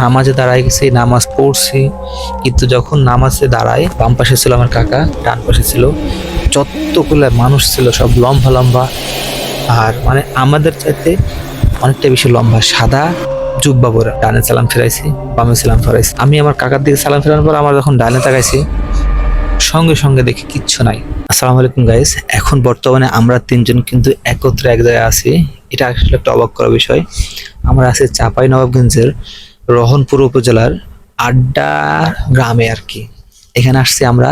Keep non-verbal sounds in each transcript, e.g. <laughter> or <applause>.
নামাজে দাঁড়াই গেছি, নামাজ পড়ছি। কিন্তু যখন নামাজে দাঁড়াই বাম পাশে ছিল আমার কাকা, ডান পাশে ছিল যতগুলো মানুষ ছিল, সব লম্বা লম্বা। আর মানে আমাদের চাইতে অনেকটা বেশি লম্বা, সাদা জুব্বা পরে ডানে সালাম ফেরাইছি, বামে সালাম ফেরাইছি। আমি আমার কাকার দিকে সালাম ফেরানোর পর আমার যখন ডানে তাকাইছি, সঙ্গে সঙ্গে দেখি কিচ্ছু নাই। আসসালামু আলাইকুম গাইস এখন বর্তমানে আমরা তিনজন কিন্তু একত্রে এক জায়গায় আছি। এটা আসলে একটা অবাক করা বিষয়। আমরা আছি চাপাই নবাবগঞ্জের রহনপুর উপজেলার আড্ডা গ্রামে আর কি। এখানে আসছি আমরা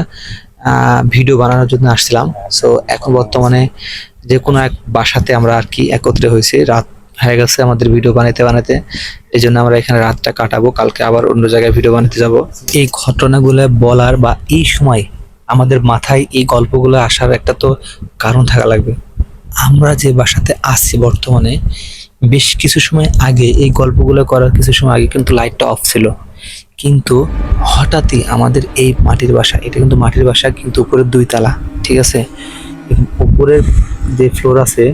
ভিডিও বানানোর জন্য আসছিলাম। সো এখন বর্তমানে যে কোনো এক বাসাতে আমরা আর কি একত্রে হয়েছি। রাত হয়ে গেছে আমাদের ভিডিও বানাতে বানাতে এই জন্য আমরা এখানে রাতটা কাটাবো। কালকে আবার অন্য জায়গায় ভিডিও বানাতে যাব। এই ঘটনাগুলো বলার বা এই সময় আমাদের মাথায় এই গল্পগুলো আসার একটা তো কারণ থাকা লাগবে। আমরা যে বাসাতে আছি বর্তমানে বেশ কিছু সময় আগে, এই গল্পগুলো করার কিছু সময় আগে কিন্তু লাইটটা অফ ছিল। কিন্তু হঠাৎই আমাদের এই মাটির বাসা, এটা কিন্তু মাটির বাসা কিন্তু উপরের দুই তালা, ঠিক আছে? উপরের যে ফ্লোর আছে,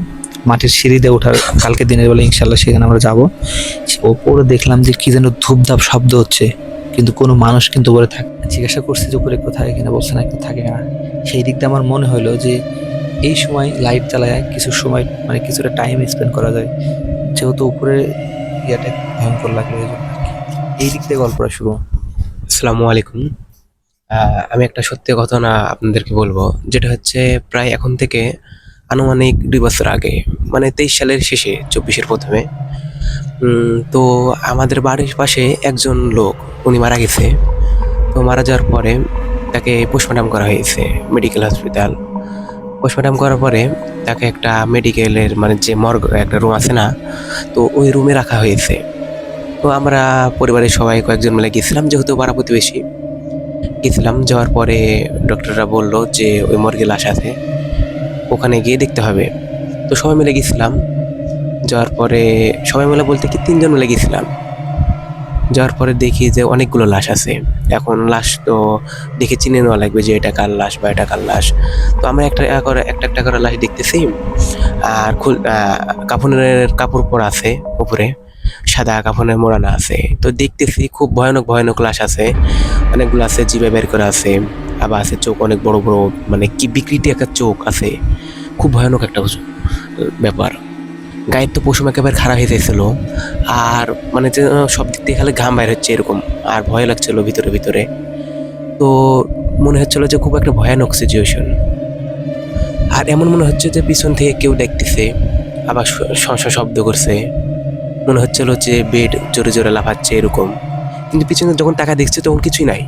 মাটির সিঁড়ি দিয়ে ওঠার কালকে দিনের বেলা ইনশাল্লাহ সেখানে আমরা যাব। ওপরে দেখলাম যে কি যেন ধূপধাপ শব্দ হচ্ছে, কিন্তু কোনো মানুষ কিন্তু উপরে থাকে, জিজ্ঞাসা করছি যে উপরে কোথায় এখানে বলছে না থাকে না। সেই দিক দিয়ে আমার মনে হলো যে এই সময় লাইট জ্বালায় কিছু সময় মানে কিছুটা টাইম স্পেন্ড করা যায়। যেহেতু উপরে ইয়েটা ভয়ঙ্কর লাগল এই জন্য এই দিক থেকে গল্পটা শুরু। আসসালামু আলাইকুম। আমি একটা সত্যি ঘটনা আপনাদেরকে বলব, যেটা হচ্ছে প্রায় এখন থেকে আনুমানিক দুই বছর আগে মানে তেইশ সালের শেষে, চব্বিশের প্রথমে। তো আমাদের বাড়ির পাশে একজন লোক, উনি মারা গেছে। তো মারা যাওয়ার পরে তাকে পোস্টমর্টম করা হয়েছে মেডিকেল হসপিটাল পোস্টমর্টম করার পরে তাকে একটা মেডিকেলের মানে যে মর্গ একটা রুম আছে না, তো ওই রুমে রাখা হয়েছে। তো আমরা পরিবারের সবাই কয়েকজন মিলে গেছিলাম, যেহেতু পাড়া প্রতিবেশী। গেছিলাম, যাওয়ার পরে ডক্টররা বলল যে ওই মর্গে লাশ আছে, ওখানে গিয়ে দেখতে হবে। তো সবাই মিলে গেছিলাম, যাওয়ার পরে সবাই মিলে বলতে কি তিনজন মিলে গেছিলাম। যাওয়ার পরে দেখি যে অনেকগুলো লাশ আছে। এখন লাশ তো দেখে চিনে নেওয়া লাগবে যে এটা কার লাশ বা এটা কার লাশ। তো আমরা একটা করে একটা একটা করে লাশ দেখতেছি। আর খুল কাফনের কাপড় পরা আছে উপরে। সাদা কাফনের মোড়ানো আছে। তো দেখতেছি খুব ভয়ানক ভয়ানক লাশ আছে। অনেকগুলো আছে, জিভে বের করা আছে। আবার আছে চোখ অনেক বড় বড় মানে কি বিকৃতি একটা চোখ আছে। খুব ভয়ানক একটা ব্যাপার। গায়ের তো পশম একেবারে খারাপ হয়ে যাইছিল। আর মানে যে সব দিক থেকে খালি ঘাম বাইর হচ্ছে এরকম, আর ভয় লাগছিল ভিতরে ভিতরে। তো মনে হচ্ছিল যে খুব একটা ভয়ানক সিচুয়েশন আর এমন মনে হচ্ছে যে পিছন থেকে কেউ দেখতেছে, আবার শ- শ শ শব্দ করছে। মনে হচ্ছিল যে বেড জোরে জোরে লাফাচ্ছে এরকম। কিন্তু পিছনে যখন টাকা দেখছি তখন কিছুই নাই।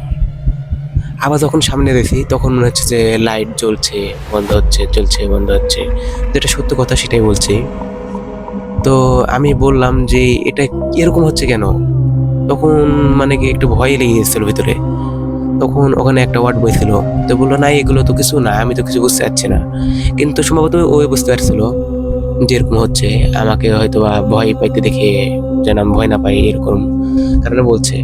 আবার যখন সামনে দেখি, তখন মনে হচ্ছে যে লাইট জ্বলছে, বন্ধ হচ্ছে চলছে বন্ধ হচ্ছে। যেটা সত্য কথা সেটাই বলছি। তো আমি বললাম যে, এটা এরকম হচ্ছে কেন? তখন মানে কি একটু ভয় লেগে গেছিল ভিতরে। তখন ওখানে একটা ওয়ার্ড বইছিল তো বলল, না, এগুলো তো কিছু না, আমি তো কিছু বুঝতে পারছি না। কিন্তু সম্ভবত ওই বুঝতে পারছিল যে এরকম হচ্ছে। আমাকে হয়তো বা ভয় পাইতে দেখে যেন আমি ভয় না পাই, এরকম কারণে বলছে।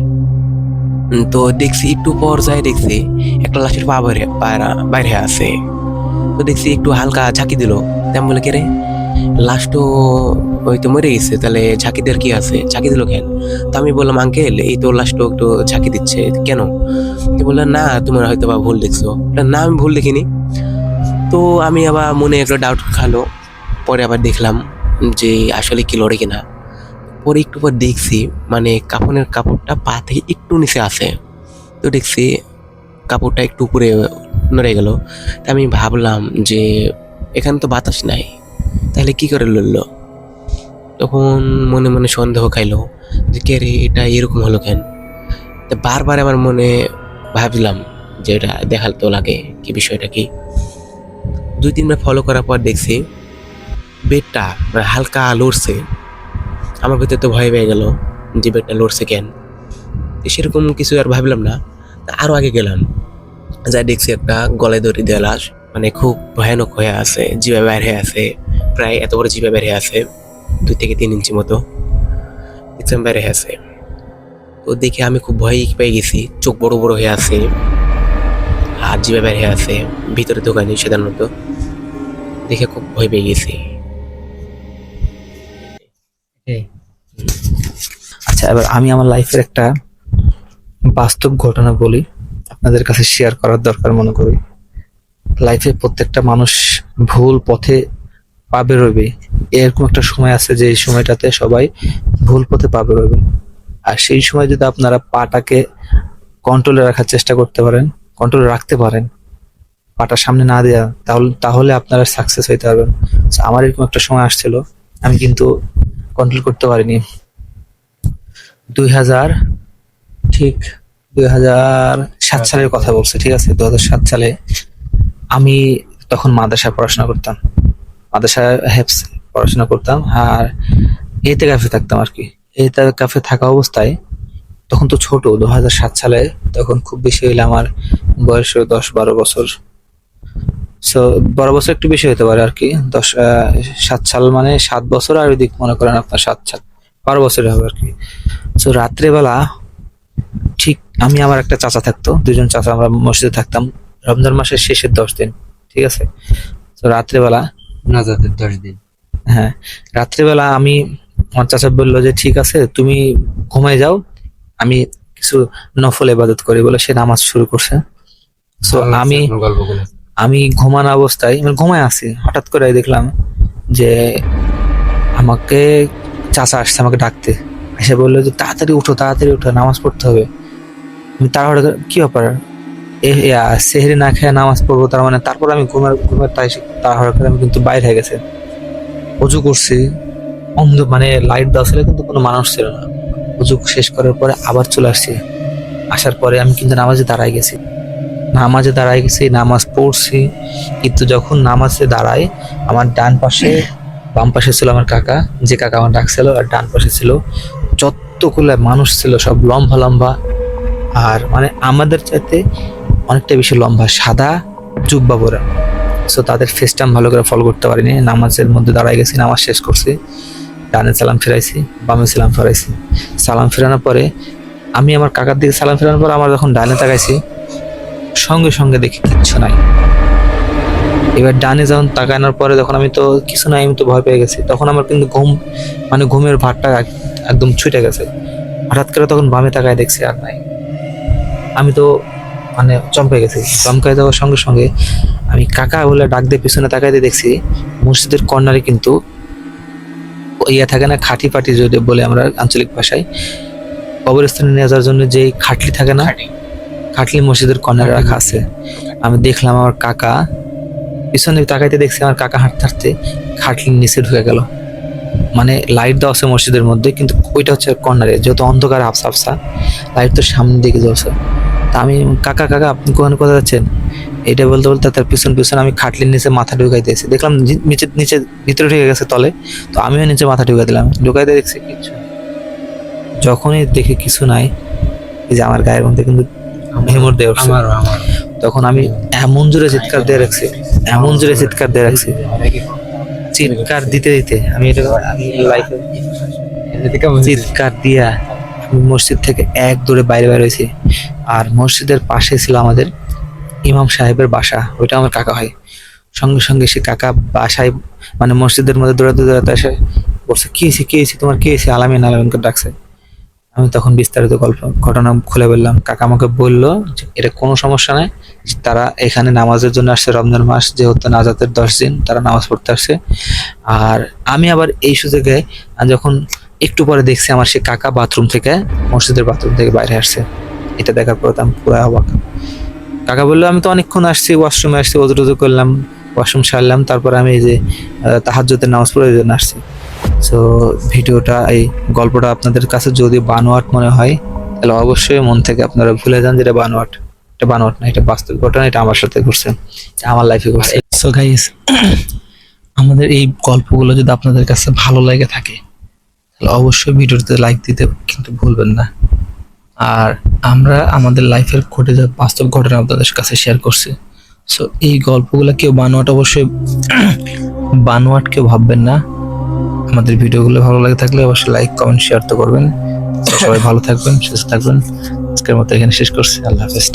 তো দেখছি একটু পর যাই দেখছি একটা লাশের পা বাইরা- বাইরে আছে। তো দেখছি একটু হালকা ঝাঁকি দিল। তেমন বলে কে রে? লাশ তো ওই তো মরে গেছে, তাহলে ঝাঁকি দেওয়ার কি আছে? ঝাঁকি দিল কেন? তো আমি বললাম, আঙ্কেল, এই তো তো একটু ঝাঁকি দিচ্ছে, কেন? তো বললেন না, তোমার হয়তো বা ভুল দেখছ। না, আমি ভুল দেখিনি। তো আমি আবার মনে একটা ডাউট খালো। পরে আবার দেখলাম যে আসলে কি লড়ে কিনা। পরে একটু পর দেখছি মানে কাপড়ের কাপড়টা পা থেকে একটু নিচে আছে। তো দেখছি কাপড়টা একটু উপরে নড়ে গেল। তা আমি ভাবলাম যে এখানে তো বাতাস নাই। তাহলে কি করে লড়লো তখন মনে মনে সন্দেহ খাইলো যে, কে রে, এটা এরকম হলো কেন? তা বারবার আমার মনে ভাবলাম যে, এটা দেখাল তো লাগে, কি বিষয়টা কি? দুই তিনবার ফলো করার পর দেখছি, বেডটা হালকা লড়ছে। আমার ভিতরে তো ভয় পেয়ে গেল যে, বেডটা লড়ছে কেন? সেরকম কিছু আর ভাবলাম না। তা আরও আগে গেলাম। যা দেখছি একটা গলায় দড়ি দেওয়া লাশ মানে খুব ভয়ানক হয়ে আছে জিভে হয়ে আছে। প্রায় এত বড় জিভে বেড়ে আছে দুই থেকে তিন ইঞ্চি মতো। বের হয়ে আছে। তো দেখে আমি খুব ভয় পেয়ে গেছি চোখ বড় বড় হয়ে আছে আর জিভে বেড়ে আছে ভিতরে ঢোকায়নি সাধারণত। দেখে খুব ভয় পেয়ে গেছি। আচ্ছা এবার আমি আমার লাইফের একটা বাস্তব ঘটনা বলি আপনাদের কাছে শেয়ার করার দরকার মনে করি। লাইফে প্রত্যেকটা মানুষ ভুল পথে পা বেরোবে। এরকম একটা সময় আছে যে এই সময়টাতে সবাই ভুল পথে পা বেরোবে। আর সেই সময় যদি আপনারা পাটাকে কন্ট্রোলে রাখার চেষ্টা করতে পারেন কন্ট্রোলে রাখতে পারেন, পাটা সামনে না দেওয়া তাহলে তাহলে আপনারা সাকসেস হইতে পারবেন। আমার এরকম একটা সময় আসছিল, আমি কিন্তু কন্ট্রোল করতে পারিনি। দুই হাজার, ঠিক দুই হাজার সাত সালের কথা বলছে, ঠিক আছে? দু হাজার সাত সালে আমি তখন মাদ্রাসায় পড়াশোনা করতাম। মাদ্রাসায় হেফস পড়াশোনা করতাম আর এতে কাফে থাকতাম আর কি। এতে কাফে থাকা অবস্থায় তখন তো ছোট দু সালে তখন খুব বেশি হইলে আমার বয়স দশ বারো বছর। সো বারো বছর একটু বেশি হতে পারে আর কি। দশ সাত সাল মানে সাত বছর আর ওইদিক মনে করেন আপনার সাত সাত বারো বছরের হবে আর কি। সো রাত্রেবেলা ঠিক আমি আমার একটা চাচা থাকতো দুজন চাচা আমরা মসজিদে থাকতাম। রমজান মাসের শেষের দশ দিন, ঠিক আছে? তো রাত্রেবেলা নাজাদের দশ দিন। হ্যাঁ রাত্রেবেলা আমি আমার চাচা বলল যে ঠিক আছে তুমি ঘুমাই যাও আমি কিছু নফল ইবাদত করি বলে সে নামাজ শুরু করছে। তো আমি আমি ঘুমানো অবস্থায় মানে ঘুমায় আছি হঠাৎ করে দেখলাম যে আমাকে চাচা আসছে আমাকে ডাকতে। এসে বলল যে তাড়াতাড়ি উঠো তাড়াতাড়ি উঠো নামাজ পড়তে হবে। আমি তাড়াহুড়ো কি ব্যাপার? সেহরি না খেয়ে নামাজ পড়ব, তার মানে তারপর আমি ঘুমের ঘুমের তাই তাড়াহুড়ো করে আমি কিন্তু বাইরে হয়ে গেছে। অজু করছি, অন্ধ মানে লাইট দেওয়া ছিল কিন্তু কোনো মানুষ ছিল না। অজু শেষ করার পরে আবার চলে আসছি। আসার পরে আমি কিন্তু নামাজে দাঁড়াই গেছি। নামাজে দাঁড়াই গেছি, নামাজ পড়ছি, কিন্তু যখন নামাজে দাঁড়াই আমার ডান পাশে, বাম পাশে ছিল আমার কাকা। যে কাকা আমার ডাকছিল, আর ডান পাশে ছিল যতগুলো মানুষ ছিল, সব লম্বা লম্বা। আর মানে আমাদের চাইতে অনেকটা বেশি লম্বা, সাদা জুব্বা পরা সো তাদের ফেসটা ভালো করে ফলো করতে পারিনি। নামাজের মধ্যে দাঁড়ায় গেছি, নামাজ শেষ করছি। ডানে সালাম ফেরাইছি, বামে সালাম ফেরাইছি। সালাম ফেরানোর পরে আমি আমার কাকার দিকে সালাম ফেরানোর পর আমার যখন ডানে তাকাইছি, সঙ্গে সঙ্গে দেখি কিচ্ছু নাই। এবার ডানে যখন তাকানোর পরে যখন আমি তো কিছু নাই, আমি তো ভয় পেয়ে গেছি। তখন আমার কিন্তু ঘুম মানে ঘুমের ভাতটা একদম ছুটে গেছে। হঠাৎ করে তখন বামে তাকায় দেখছি আর নাই। আমি তো মানে চমকে গেছি। চমকায় দেওয়ার সঙ্গে সঙ্গে আমি কাকা বলে ডাক দিয়ে পিছনে তাকাইতে দেখছি মসজিদের কর্নারে কিন্তু ইয়ে থাকে না খাটি পাটি যদি বলে আমরা আঞ্চলিক ভাষায় কবরস্থানে নিয়ে যাওয়ার জন্য যেই খাটলি থাকে না খাটলি। মসজিদের কর্নারে রাখা আছে। আমি দেখলাম আমার কাকা পিছনে তাকাইতে দেখছি আমার কাকা হাঁটতে হাঁটতে খাটলির নিচে ঢুকে গেল। মানে লাইট দেওয়া আছে মসজিদের মধ্যে কিন্তু ওইটা হচ্ছে কর্নারে যেহেতু অন্ধকার হাফসা হাফসা লাইট তো সামনের দিকে জ্বলছে। আমি কাকা কাকা আপনি কোথায় কোথায় যাচ্ছেন? এটা বলতে বলতে তার পিছন পিছন আমি খাটলির নিচে মাথা ঢুকাই দিয়েছি। দেখলাম নিচে নিচে ভিতরে ঢুকে গেছে তলে। তো আমিও নিচে মাথা ঢুকাই দিলাম। ঢুকাই দিয়ে দেখছি কিছু যখনই দেখি কিছু নাই এই যে আমার গায়ের মধ্যে কিন্তু হেমর উঠছে। তখন আমি এমন জোরে চিৎকার দিয়ে রাখছি এমন জোরে চিৎকার দিয়ে রাখছি। চিৎকার দিতে দিতে আমি এটা আমি লাইফে চিৎকার দিয়া মসজিদ থেকে এক দৌড়ে বাইরে বাইরে হয়েছি। আর মসজিদের পাশে ছিল আমাদের ইমাম সাহেবের বাসা, ওইটা আমার কাকা হয়। সঙ্গে সঙ্গে সে কাকা বাসায় মানে মসজিদের মধ্যে দৌড়াতে দৌড়াতে এসে বলছে, কি হয়েছে কি হয়েছে, তোমার কি হয়েছে? আলামিন আলামিনকে ডাকছে। আমি তখন বিস্তারিত গল্প, ঘটনা খুলে বললাম। কাকা আমাকে বলল এটা কোনো সমস্যা নাই। তারা এখানে নামাজের জন্য আসছে রমজান মাস, যেহেতু নাজাতের দশ দিন তারা নামাজ পড়তে আসছে। আর আমি আবার এই সুযোগে যখন একটু পরে দেখছি আমার সে কাকা বাথরুম থেকে, মসজিদের বাথরুম থেকে বাইরে আসছে। এটা দেখার পর আমি পুরো অবাক। কাকা বলল, আমি তো অনেকক্ষণ আসছি ওয়াশরুমে আসছি ওজু টজু করলাম ওয়াশরুম সারলাম, তারপর আমি এই যে তাহাজ্যতের নামাজ পড়ে জন্য আসছি। সো ভিডিওটা, এই গল্পটা আপনাদের কাছে যদি বানোয়াট মনে হয়, তাহলে অবশ্যই মন থেকে আপনারা ভুলে যান যেটা বানোয়াট। এটা বানোয়াট না, এটা বাস্তব ঘটনা, এটা আমার সাথে ঘটছে আমার লাইফে ঘটছে। সো গাইস আমাদের এই গল্পগুলো যদি আপনাদের কাছে ভালো লাগে থাকে, তাহলে অবশ্যই ভিডিওতে লাইক দিতে কিন্তু ভুলবেন না। আর আমরা আমাদের লাইফের ঘটে যাওয়া বাস্তব ঘটনা আপনাদের কাছে শেয়ার করছি। সো এই গল্পগুলো কেউ বানোয়াট অবশ্যই <clears throat> বানোয়াট কেউ ভাববেন না। আমাদের ভিডিওগুলো ভালো লাগে থাকলে অবশ্যই লাইক কমেন্ট শেয়ার তো করবেন। সবাই ভালো থাকবেন, সুস্থ থাকবেন। আজকের মতো এখানে শেষ করছি। আল্লাহ হাফেজ।